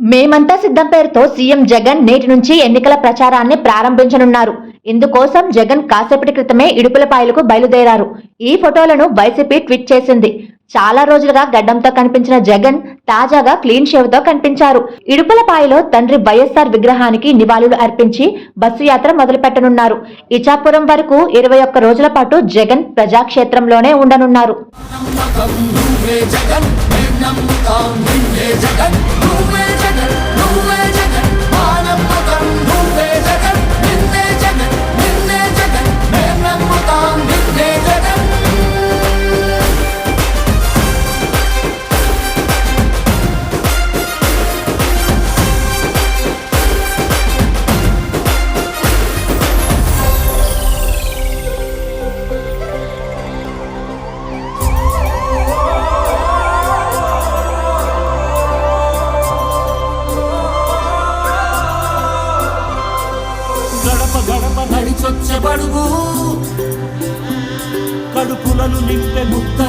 మేమంతా సిద్ధం పేరుతో సీఎం జగన్ నేటి నుంచి ఎన్నికల ప్రచారాన్ని ప్రారంభించనున్నారు. ఇందుకోసం జగన్ కాసేపటి క్రితమే ఇడుపులపాయలకు బయలుదేరారు. ఈ ఫోటోలను వైసీపీ ట్వీట్ చేసింది. చాలా రోజులుగా గడ్డంతో కనిపించిన జగన్ తాజాగా క్లీన్ షేవ్తో కనిపించారు ఇడుపులపాయలో తండ్రి వైఎస్ఆర్ విగ్రహానికి నివాళులు అర్పించి బస్సు యాత్ర మొదలుపెట్టనున్నారు. ఇచాపురం వరకు ఇరవై ఒక్క రోజుల పాటు జగన్ ప్రజాక్షేత్రంలోనే ఉండనున్నారు. నడిచొచ్చబడుగు కడుపులను నింపె ముక్క